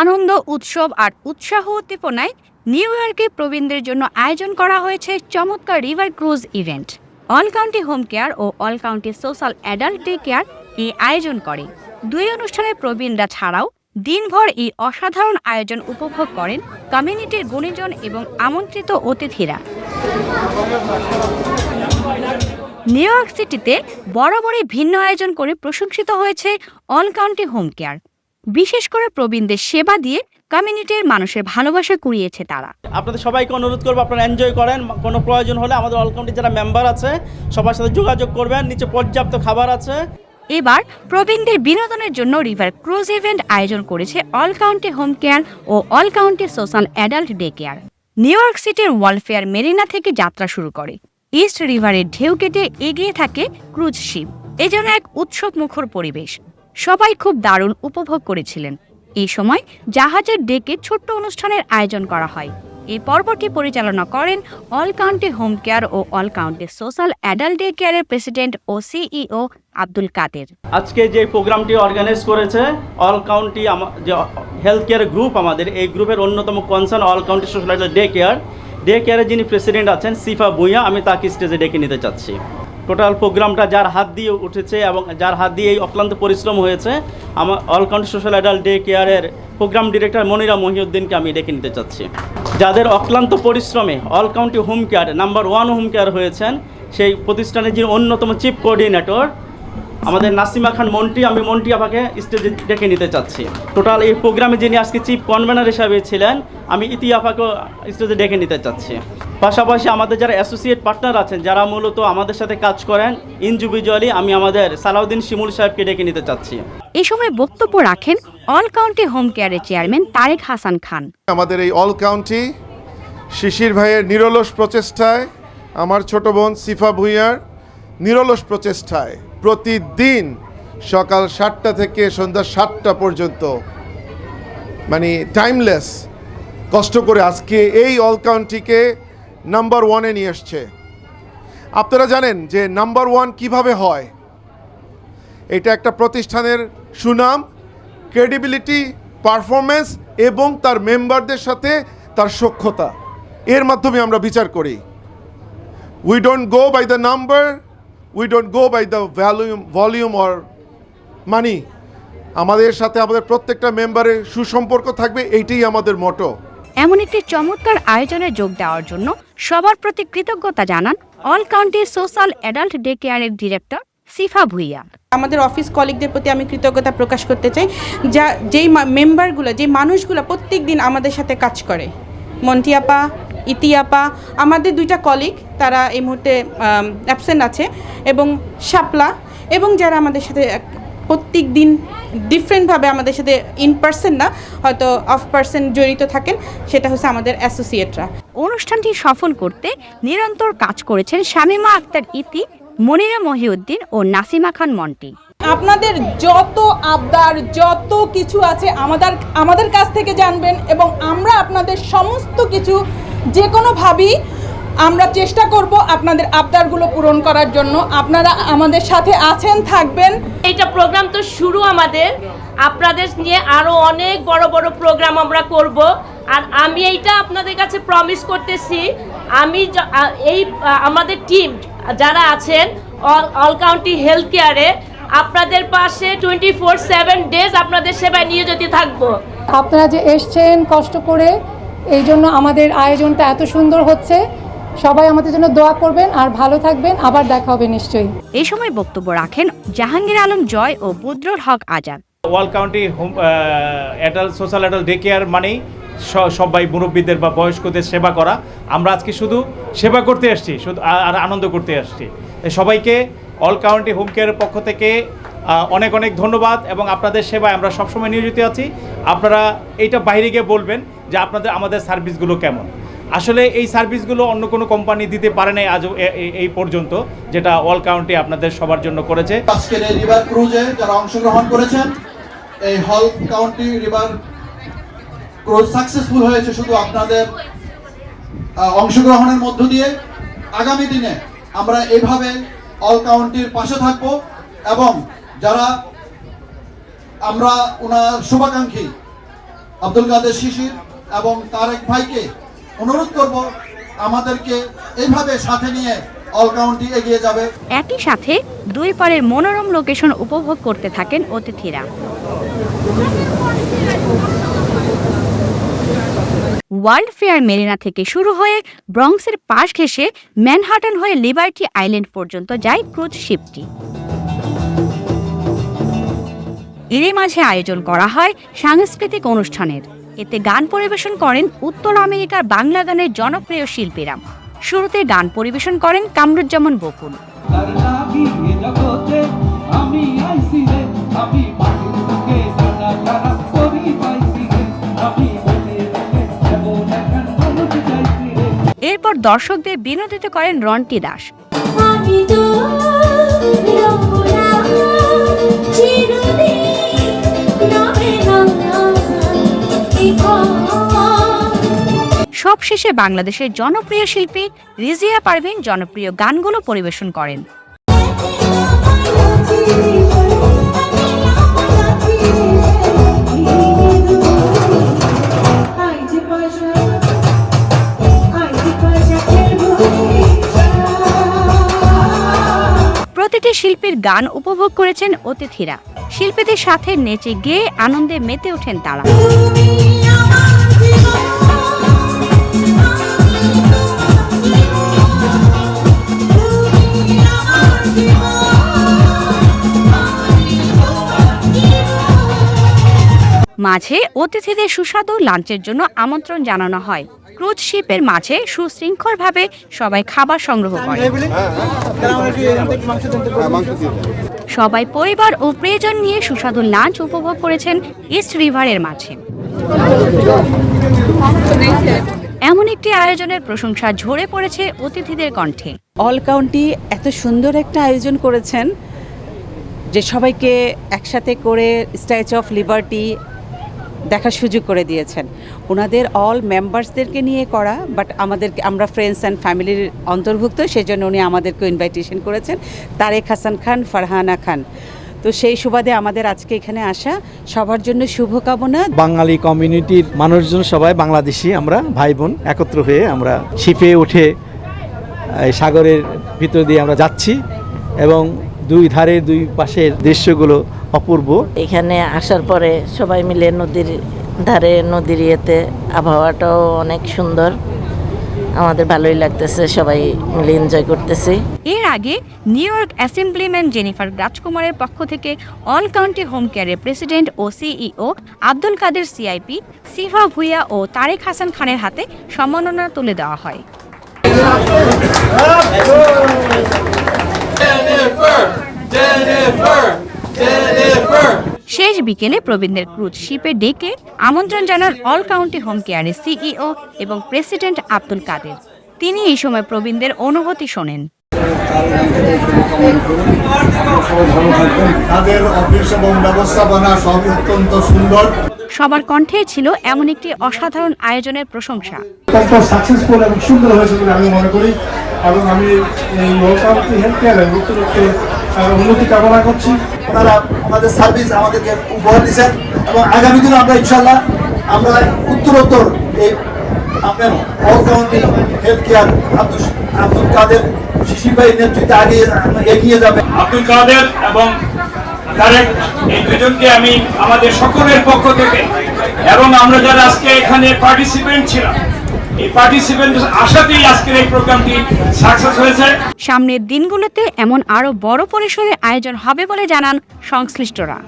আনন্দ, উৎসব আর উৎসাহ উদ্দীপনায় নিউ ইয়র্কে প্রবীণদের জন্য আয়োজন করা হয়েছে চমৎকার river cruise event. All county home care ও all county social adult day care এই আয়োজন করে। দুই অনুষ্ঠানে প্রবীণরা ছাড়াও দিনভর এই অসাধারণ আয়োজন উপভোগ করেন কমিউনিটির গুণীজন এবং আমন্ত্রিত অতিথিরা। নিউ ইয়র্ক সিটিতে বরাবরই ভিন্ন আয়োজন করে প্রশংসিত হয়েছে অল কাউন্টি হোম কেয়ার। বিশেষ করে প্রবীণদের সেবা দিয়ে কমিউনিটির মানুষের ভালোবাসা কুড়িয়েছে তারা। আপনাদের সবাইকে অনুরোধ করব আপনারা এনজয় করেন কোনো প্রয়োজন হলে আমাদের অল কাউন্টির যারা মেম্বার আছে সবার সাথে যোগাযোগ করবেন নিচে পর্যাপ্ত খাবার আছে। এবার প্রবীণদের বিনোদনের জন্য রিভার ক্রুজ ইভেন্ট আয়োজন করেছে অল কাউন্টি হোম কেয়ার ও All County Social Adult Day Care. New York সিটির ওয়ালফেয়ার মেরিনা থেকে যাত্রা শুরু করে। ইস্ট রিভারের ঢেউ কেটে এগিয়ে থাকে ক্রুজ শিপ। এ যেন এক উৎসব মুখর পরিবেশ। সবাই খুব দারুণ উপভোগ করেছিলেন। এই সময় জাহাজের ডেকে ছোট্ট অনুষ্ঠানের আয়োজন করা হয়। এই পর্বটি পরিচালনা করেন অল কাউন্টি হোম কেয়ার ও all county social adult day কেয়ারের প্রেসিডেন্ট ও সিইও আব্দুল কাদের। আজকে যে প্রোগ্রামটি অর্গানাইজ করেছে, অল কাউন্টি যে হেলথ কেয়ার গ্রুপ আমাদের, এই গ্রুপের অন্যতম concern all county social day care. Day কেয়ারের যিনি প্রেসিডেন্ট আছেন, সিফা ভুঁইয়া, আমি তাকে স্টেজে ডেকে নিতে চাচ্ছি। টোটাল প্রোগ্রামটা যার হাত দিয়ে উঠেছে এবং যার হাত দিয়ে এই অক্লান্ত পরিশ্রম হয়েছে, আমার all county social adult day কেয়ারের প্রোগ্রাম ডিরেক্টর মনিরা মহিউদ্দিনকে আমি ডেকে নিতে চাচ্ছি। যাদের অক্লান্ত পরিশ্রমে all county home care number one home care হয়েছেন, সেই প্রতিষ্ঠানের যিনি অন্যতম চিফ কোঅর্ডিনেটর আমাদের নাসিমা খান মন্টি আমি মন্টি আপাকে স্টেজে ডেকে নিতে চাচ্ছি। টোটাল এই প্রোগ্রামে যিনি আজকে চিফ কনভেনার হিসাবে ছিলেন আমি ইতি আপাকেও স্টেজে ডেকে নিতে চাচ্ছি। পাশাপাশি আমাদের যারা অ্যাসোসিয়েট পার্টনার আছেন যারা মূলত আমাদের সাথে কাজ করেন ইন্ডিভিজুয়ালি আমি আমাদের সালাউদ্দিন শিমুল সাহেবকে ডেকে নিতে চাচ্ছি। এই সময় বক্তব্য রাখেন অল কাউন্টি হোম কেয়ারের চেয়ারম্যান তারেক হাসান খান। আমাদের এই অল কাউন্টি শিশির ভাইয়ের নিরলস প্রচেষ্টায় আমার ছোট বোন সিফা ভুইয়ার নিরলস প্রচেষ্টায় প্রতিদিন সকাল সাতটা থেকে সন্ধ্যা সাতটা পর্যন্ত মানে টাইমলেস কষ্ট করে আজকে এই অল কাউন্টিকে নাম্বার ওয়ানে নিয়ে এসছে আপনারা জানেন যে নাম্বার ওয়ান কীভাবে হয়? এটা একটা প্রতিষ্ঠানের সুনাম ক্রেডিবিলিটি পারফরমেন্স এবং তার মেম্বারদের সাথে তার সক্ষতা এর মাধ্যমে আমরা বিচার করি। We don't go by the number we don't go by the value volume or money আমাদের সাথে আমাদের প্রত্যেকটা মেম্বারের সুসম্পর্ক থাকবে এইটাই আমাদের মটো এমন একটি চমৎকার আয়োজনে যোগ দেওয়ার জন্য সবার প্রতি কৃতজ্ঞতা জানান all county social adult day কেয়ারের ডিরেক্টর সিফা ভুইয়া। আমাদের অফিস কলিগদের প্রতি আমি কৃতজ্ঞতা প্রকাশ করতে চাই যা যেই মেম্বারগুলো যেই মানুষগুলো প্রত্যেক দিন আমাদের সাথে কাজ করে। মন্টিয়াপা ইতিয়াপা আমাদের দুইটা কলিগ তারা এই মুহূর্তে অ্যাবসেন্ট আছে এবং শাপলা এবং যারা আমাদের সাথে প্রত্যেক দিন ডিফারেন্টভাবে আমাদের সাথে ইন পার্সন না হয়তো অফ পার্সন জড়িত থাকেন সেটা হচ্ছে আমাদের অ্যাসোসিয়েটরা অনুষ্ঠানটি সফল করতে নিরন্তর কাজ করেছেন শামিমা আক্তার ইতি মনিরা মহিউদ্দিন ও নাসিমা খান মন্টি। আপনাদের যত আবদার যত কিছু আছে আমাদের আমাদের কাছ থেকে জানবেন এবং আমরা আপনাদের সমস্ত কিছু যে কোনোভাবেই আমরা চেষ্টা করব আপনাদের আবদারগুলো পূরণ করার জন্য। আপনারা আমাদের সাথে আছেন থাকবেন। এইটা প্রোগ্রাম তো শুরু আমাদের। আপনাদের নিয়ে আরও অনেক বড় বড় প্রোগ্রাম আমরা করব। আর আমি এইটা আপনাদের কাছে প্রমিস করতেছি আমি এই আমাদের টিম যারা আছেন অল অল কাউন্টি হেলথ কেয়ারে আপনাদের পাশে টোয়েন্টি ফোর সেভেন ডেজ আপনাদের সেবায় নিয়োজিত থাকব। আপনারা যে এসছেন কষ্ট করে এই জন্য আমাদের আয়োজনটা এত সুন্দর হচ্ছে। সবাই আমাদের জন্য দোয়া করবেন আর ভালো থাকবেন। আবার দেখা হবে নিশ্চয়ই। এই সময় বক্তব্য রাখেন জাহাঙ্গীর আলম জয় ও Budrul Haque Azad. All county home adult social adult day care মানেই সবাই মুরব্বীদের বা বয়স্কদের সেবা করা। আমরা আজকে শুধু সেবা করতে আসছি শুধু আর আনন্দ করতে আসছি। সবাইকে অল কাউন্টি হোম কেয়ারের পক্ষ থেকে অনেক অনেক ধন্যবাদ এবং আপনাদের সেবায় আমরা সবসময় নিয়োজিত আছি। আপনারা এইটা বাইরে গিয়ে বলবেন যে আপনাদের, আমাদের সার্ভিসগুলো কেমন। আসলে এই সার্ভিসগুলো অন্য কোনো কোম্পানি দিতে পারে নাই আজ এই পর্যন্ত, যেটা অল কাউন্টি আপনাদের সবার জন্য করেছে। আজকের এই রিভার ক্রুজে যারা অংশগ্রহণ করেছেন, এই হল কাউন্টি রিভার ক্রুজ সাকসেসফুল হয়েছে শুধু আপনাদের অংশগ্রহণের মধ্য দিয়ে। আগামী দিনে আমরা এইভাবে অল কাউন্টির পাশে থাকব এবং যারা আমরা ওনার শুভাকাঙ্ক্ষী আব্দুল কাদের শিশির এবং তারেক ভাইকে অনুরোধ করব আমাদেরকে এইভাবে সাথে নিয়ে অল কাউন্টি এগিয়ে যাবে। একই সাথে দুই পারের মনোরম লোকেশন উপভোগ করতে থাকেন অতিথিরা। ওয়ার্ল্ড ফেয়ার মেরিনা থেকে শুরু হয়ে ব্রঙ্কসের পাশ ঘেঁষে ম্যানহাটন হয়ে লিবার্টি আইল্যান্ড পর্যন্ত যায় ক্রুজ শিপটি। এরই মাঝে আয়োজন করা হয় সাংস্কৃতিক অনুষ্ঠানের। এতে গান পরিবেশন করেন উত্তর আমেরিকার বাংলা গানের জনপ্রিয় শিল্পীরা। শুরুতে গান পরিবেশন করেন কামরুজ্জামান বকুল। এরপর দর্শকদের বিনোদিত করেন রন্টি দাস। সবশেষে বাংলাদেশের জনপ্রিয় শিল্পী রিজিয়া পারভিন জনপ্রিয় গানগুলো পরিবেশন করেন। প্রতিটি শিল্পীর গান উপভোগ করেছেন অতিথিরা। শিল্পীদের সাথে নেচে গেয়ে আনন্দে মেতে ওঠেন তারা। মাঝে অতিথিদের সুস্বাদু লাঞ্চের জন্য আমন্ত্রণ জানানো হয়। ক্রুজ শিপের মাঝে সুশৃঙ্খলভাবে সবাই খাবার সংগ্রহ করে। সবাই পরিবার ও প্রিয়জন নিয়ে সুস্বাদু লাঞ্চ উপভোগ করেছেন ইস্ট রিভারের মাঝে। এমন একটি আয়োজনের প্রশংসা ঝরে পড়েছে অতিথিদের কণ্ঠে। অল কাউন্টি এত সুন্দর একটা আয়োজন করেছেন যে সবাইকে একসাথে করে স্ট্যাচু অফ লিবার্টি দেখার সুযোগ করে দিয়েছেন। ওনাদের অল মেম্বার্সদেরকে নিয়ে করা বাট আমাদেরকে, আমরা ফ্রেন্ডস অ্যান্ড ফ্যামিলির অন্তর্ভুক্ত, সেজন্য উনি আমাদেরকে ইনভাইটেশন করেছেন। তারেক হাসান খান, ফারহানা খান। তো সেই সুবাদে আমাদের আজকে এখানে আসা, সবার জন্য শুভকামনা। বাঙালি কমিউনিটির মানুষজন সবাই বাংলাদেশি, আমরা ভাই বোন একত্র হয়ে আমরা শিপে উঠে, এই সাগরের ভিতর দিয়ে আমরা যাচ্ছি এবং দুই ধারে দুই পাশের দৃশ্যগুলো অপূর্ব। এখানে আসার পরে সবাই মিলে নদীর ধারে নদীর ইয়েতে আবহাওয়াটাও অনেক সুন্দর। আমাদের ভালোই লাগতেছে সবাই মিলে এনজয় করতেছি। এর আগে নিউ ইয়র্ক অ্যাসেম্বলিম্যান জেনিফার রাজকুমারের পক্ষ থেকে অল কাউন্টি হোম কেয়ারের প্রেসিডেন্ট ও সিইও আব্দুল কাদের সিআইপি সিফা ভুইয়া ও তারেক হাসান খানের হাতে সম্মাননা তুলে দেওয়া হয়। শেষ বিকেলে প্রবীণদের ক্রুজ শিপে ডেকে আমন্ত্রণ জানান অল কাউন্টি হোম কেয়ারের সিইও এবং প্রেসিডেন্ট আব্দুল কাদের। তিনি এই সময় প্রবীণদের অনুভূতি শোনেন। সবার কণ্ঠে ছিল এমন একটি অসাধারণ আয়োজনের প্রশংসা। সাকসেসফুল এবং সুন্দর হয়েছে বলে আমি মনে করি। এবং আমি এই উন্নতি কামনা করছি। ওনারা আমাদের সার্ভিস আমাদেরকে উপহার দিচ্ছেন এবং আগামী দিনে আমরা ইনশাল্লাহ আমরা উত্তরোত্তর এই আপনার আব্দুল আব্দুল কাদের এগিয়ে আব্দুল কাদের এবং এই দুজনকে আমি আমাদের সকলের পক্ষ থেকে, এবং আমরা যারা আজকে এখানে পার্টিসিপেন্ট ছিলাম সামনের দিনগুলোতে এমন আরও বড় পরিসরে আয়োজন হবে বলে জানান সংশ্লিষ্টরা।